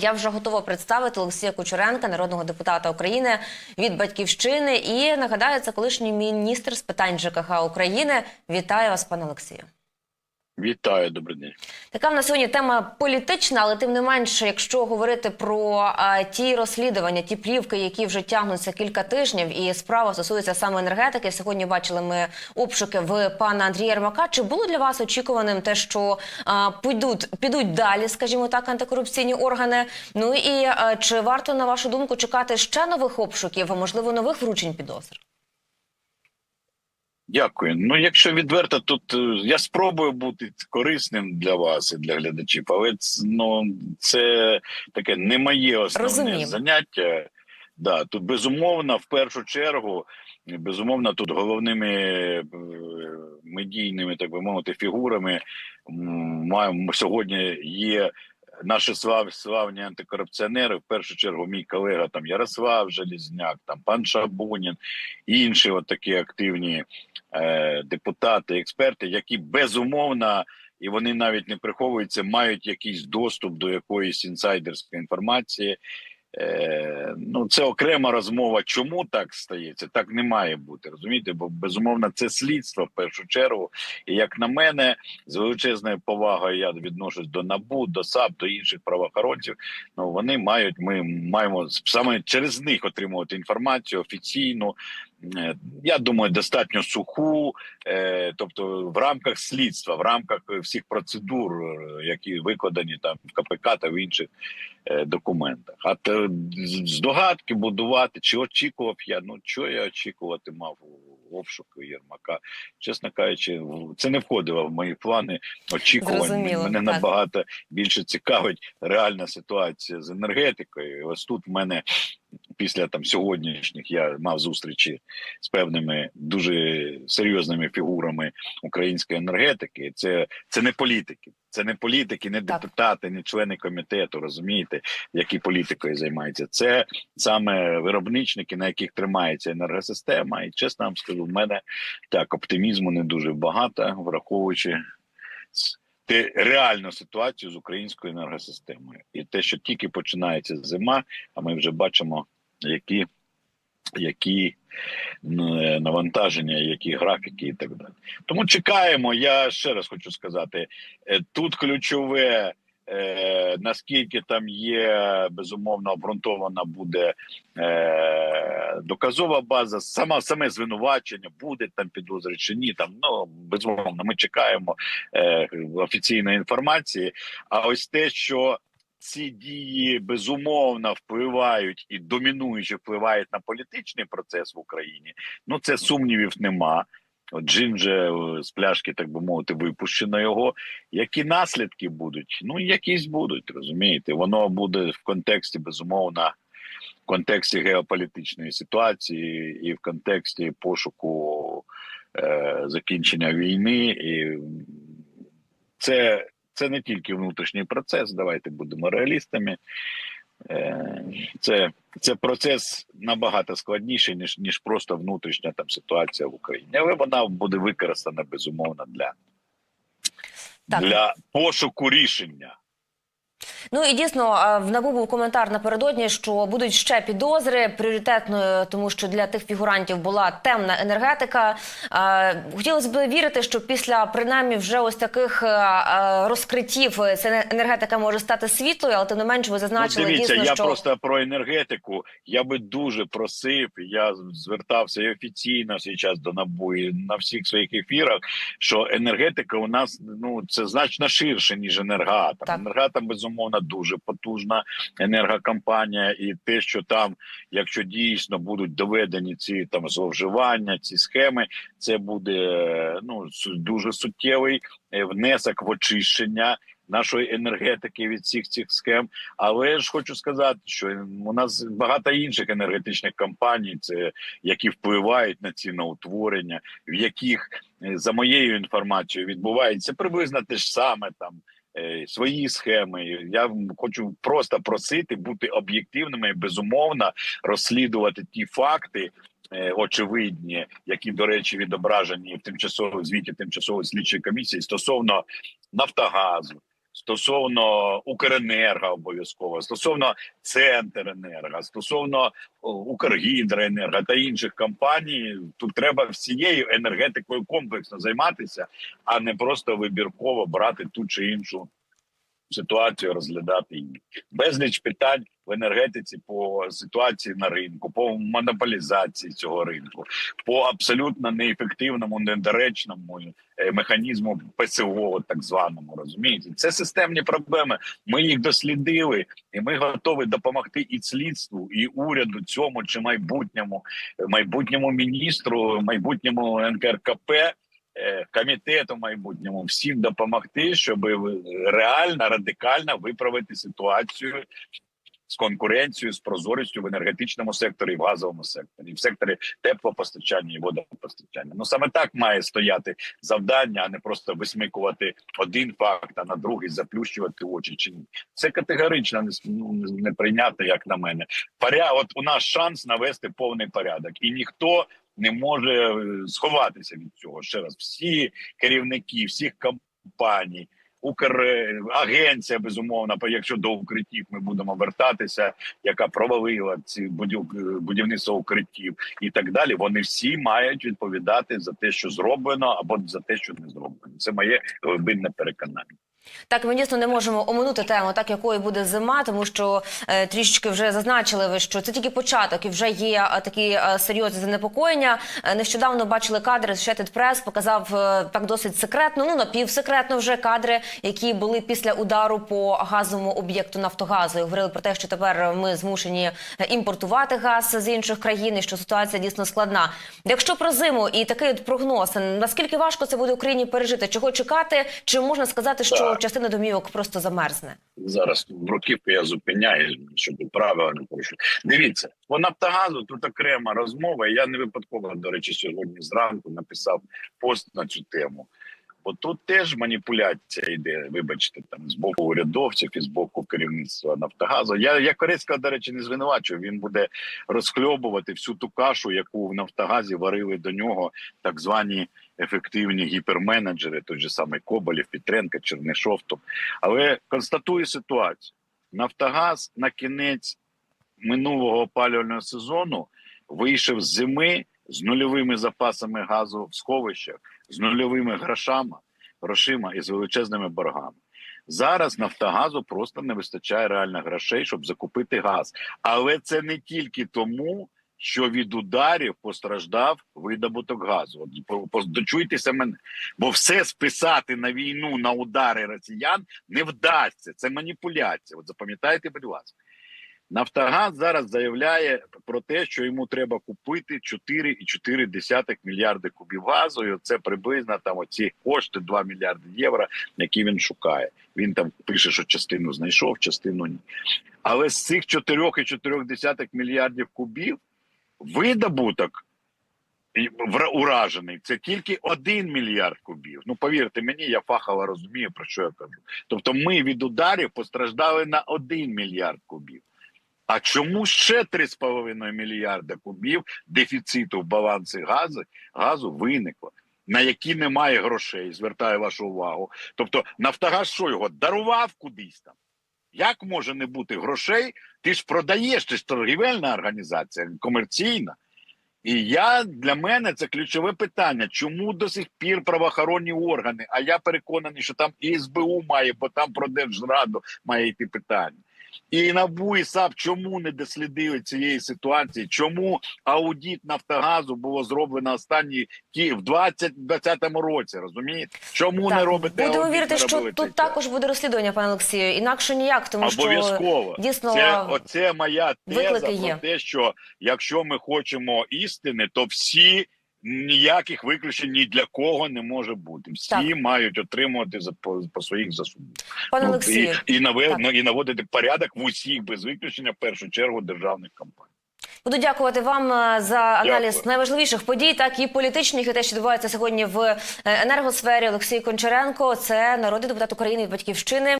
Я вже готова представити Олексія Кучеренка, народного депутата України від батьківщини. І нагадаю, це колишній міністр з питань ЖКХ України. Вітаю вас, пане Олексію. Вітаю, добрий день. Така в нас сьогодні тема політична, але тим не менше, якщо говорити про а, ті розслідування, ті плівки, які вже тягнуться кілька тижнів, і справа стосується саме енергетики. Сьогодні бачили ми обшуки в пана Андрія Єрмака. Чи було для вас очікуваним те, що а, підуть підуть далі, скажімо так, антикорупційні органи? Ну і а, чи варто на вашу думку чекати ще нових обшуків, а можливо нових вручень підозр? Дякую. Ну, якщо відверто, тут е, я спробую бути корисним для вас і для глядачів, але ну, це таке не моє основне Розумію. заняття. Да, тут безумовно, в першу чергу, безумовно, тут головними е, медійними, так би мовити, фігурами маємо сьогодні є. Наші слав, славні антикорупціонери, в першу чергу, мій колега там Ярослав Желізняк, там пан Шабунін, інші от такі активні е, депутати, експерти, які безумовно, і вони навіть не приховуються, мають якийсь доступ до якоїсь інсайдерської інформації. Е, ну, це окрема розмова. Чому так стається? Так не має бути. Розумієте, бо безумовно це слідство в першу чергу. І як на мене, з величезною повагою я відношусь до НАБУ, до САП, до інших правоохоронців. Ну вони мають, ми маємо саме через них отримувати інформацію офіційну. Е, Я думаю, достатньо суху, е, тобто в рамках слідства, в рамках всіх процедур, е, які викладені там в КПК та в інших документах. А з- здогадки будувати, чи очікував я? Ну що я очікувати мав у обшуку Єрмака? Чесно кажучи, це не входило в мої плани очікувань. Зрозуміло, Мене так. набагато більше цікавить реальна ситуація з енергетикою. Ось тут в мене після там сьогоднішніх я мав зустрічі з певними дуже серйозними фігурами української енергетики. Це, це не політики, це не політики, не депутати, не члени комітету, розумієте, які політикою займаються. Це саме виробничники, на яких тримається енергосистема. І чесно вам скажу, в мене так оптимізму не дуже багато, враховуючи. Те реальну ситуацію з українською енергосистемою, і те, що тільки починається зима, а ми вже бачимо, які, які навантаження, які графіки і так далі. Тому чекаємо. Я ще раз хочу сказати: е, тут ключове. Е, Наскільки там є безумовно обґрунтована буде е, доказова база, сама саме звинувачення, буде там підозри чи ні. Там ну безумовно, ми чекаємо е, офіційної інформації. А ось те, що ці дії безумовно впливають і домінуючи впливають на політичний процес в Україні. Ну це сумнівів нема. От Джин вже е, з пляшки, так би мовити, випущено його. Які наслідки будуть? Ну, якісь будуть, розумієте? Воно буде в контексті, безумовно, в контексті геополітичної ситуації і в контексті пошуку е, закінчення війни. І це, це не тільки внутрішній процес. Давайте будемо реалістами. Е, Це, це процес набагато складніший, ніж, ніж просто внутрішня там ситуація в Україні. Але вона буде використана безумовно для, Так. для пошуку рішення. Ну і дійсно в НАБУ був коментар напередодні, що будуть ще підозри пріоритетною, тому що для тих фігурантів була темна енергетика. Хотілося б вірити, що після принаймні вже ось таких розкриттів ця енергетика може стати світлою, але тим не менш ви зазначили ну, дивіться, дійсно, я що просто про енергетику. Я би дуже просив. Я звертався і офіційно зараз до НАБУ і на всіх своїх ефірах. Що енергетика у нас ну це значно ширше ніж енергоатом. Так. Енергоатом безумовно дуже потужна енергокомпанія, і те, що там, якщо дійсно будуть доведені ці там зловживання, ці схеми, це буде ну дуже суттєвий е, внесок в очищення нашої енергетики від всіх цих схем. Але ж хочу сказати, що у нас багато інших енергетичних компаній, це які впливають на ціноутворення, в яких е, за моєю інформацією відбувається приблизно те ж саме там. Е, Свої схеми. Я хочу просто просити бути об'єктивними безумовно розслідувати ті факти, е, очевидні, які до речі відображені в тимчасовому звіті тимчасової слідчої комісії стосовно Нафтогазу, стосовно Укренерго обов'язково, стосовно Центренерго, стосовно Укргідроенерго та інших компаній, тут треба всією енергетикою комплексно займатися, а не просто вибірково брати ту чи іншу ситуацію, розглядати її. Безліч питань в енергетиці по ситуації на ринку, по монополізації цього ринку, по абсолютно неефективному, недоречному е, механізму ПСО, так званому, розумієте, це системні проблеми. Ми їх дослідили, і ми готові допомогти і слідству, і уряду цьому чи майбутньому, майбутньому міністру, майбутньому НКРКП. Е, Комітету майбутньому всім допомогти, щоб реально радикально виправити ситуацію з конкуренцією, з прозорістю в енергетичному секторі, в газовому секторі, в секторі теплопостачання і водопостачання. Ну саме так має стояти завдання, а не просто висмикувати один факт, а на другий заплющувати очі. Чи ні це категорично не, ну, не прийняти, як на мене. Паря, от у нас шанс навести повний порядок, і ніхто не може е, сховатися від цього. Ще раз, всі керівники, всіх компаній. Украгенція, безумовно, бо якщо до укриттів ми будемо вертатися, яка провалила ці будів- будівництво укриттів і так далі. Вони всі мають відповідати за те, що зроблено, або за те, що не зроблено. Це моє глибинне переконання. Так, ми дійсно не можемо оминути тему, так якою буде зима, тому що е, трішечки вже зазначили ви, що це тільки початок, і вже є е, такі е, серйозні занепокоєння. Е, нещодавно бачили кадри. Associated Press показав е, так досить секретно, ну напівсекретно вже кадри, які були після удару по газовому об'єкту Нафтогазу. І говорили про те, що тепер ми змушені е, імпортувати газ з інших країн, і що ситуація дійсно складна. Якщо про зиму і такий от прогноз, наскільки важко це буде Україні пережити? Чого чекати? Чи можна сказати, що Частина домівок просто замерзне? Зараз бруківку я зупиняю, щоб правилам порушу. Дивіться, по Нафтогазу тут окрема розмова. Я не випадково, до речі, сьогодні зранку написав пост на цю тему. Бо тут теж маніпуляція йде, вибачте, там з боку урядовців і з боку керівництва Нафтогазу. Я я Корецького, до речі, не звинувачую. Він буде розхльобувати всю ту кашу, яку в Нафтогазі варили до нього так звані ефективні гіперменеджери, той же самий Коболєв, Петренко, Чернишов. Але констатую ситуацію: Нафтогаз на кінець минулого опалювального сезону вийшов з зими з нульовими запасами газу в сховищах, з нульовими грошами, грошима і з величезними боргами. Зараз Нафтогазу просто не вистачає реально грошей, щоб закупити газ. Але це не тільки тому, що від ударів постраждав видобуток газу. От дочуйтеся мене, бо все списати на війну на удари росіян не вдасться. Це маніпуляція. От запам'ятайте, будь ласка. Нафтогаз зараз заявляє про те, що йому треба купити 4,4 мільярди кубів газу. І це приблизно там оці кошти 2 мільярди євро, які він шукає. Він там пише, що частину знайшов, частину ні. Але з цих 4,4 мільярдів кубів видобуток уражений це тільки 1 мільярд кубів. Ну повірте мені, я фахово розумію про що я кажу. Тобто, ми від ударів постраждали на 1 мільярд кубів. А чому ще 3,5 мільярда кубів дефіциту в балансі газу, газу виникло, на які немає грошей? Звертаю вашу увагу. Тобто, Нафтогаз що його дарував кудись там? Як може не бути грошей? Ти ж продаєш, ти ж торгівельна організація, комерційна. І я для мене це ключове питання. Чому до сих пір правоохоронні органи? А я переконаний, що там і СБУ має, бо там про Держраду має йти питання. І НАБУ і САП чому не дослідили цієї ситуації? Чому аудит Нафтогазу було зроблено останній ті в 2020 році? Розумієте? Чому не робите будемо аудит, вірити, що тут цей також буде розслідування, пане Олексію. Інакше ніяк, тому що Обов'язково дійсно це оце моя теза про є. те, що якщо ми хочемо істини, то всі ніяких виключень ні для кого не може бути. Всі Так. мають отримувати за по, по своїх заслугах. пане Ну, Олексію. і, і, наве, ну, і наводити порядок в усіх без виключення в першу чергу державних компаній. Буду дякувати вам е, за аналіз Дякую. найважливіших подій, так і політичних, і те, що відбувається сьогодні в е, енергосфері. Олексій Кончаренко, це народний депутат України від батьківщини.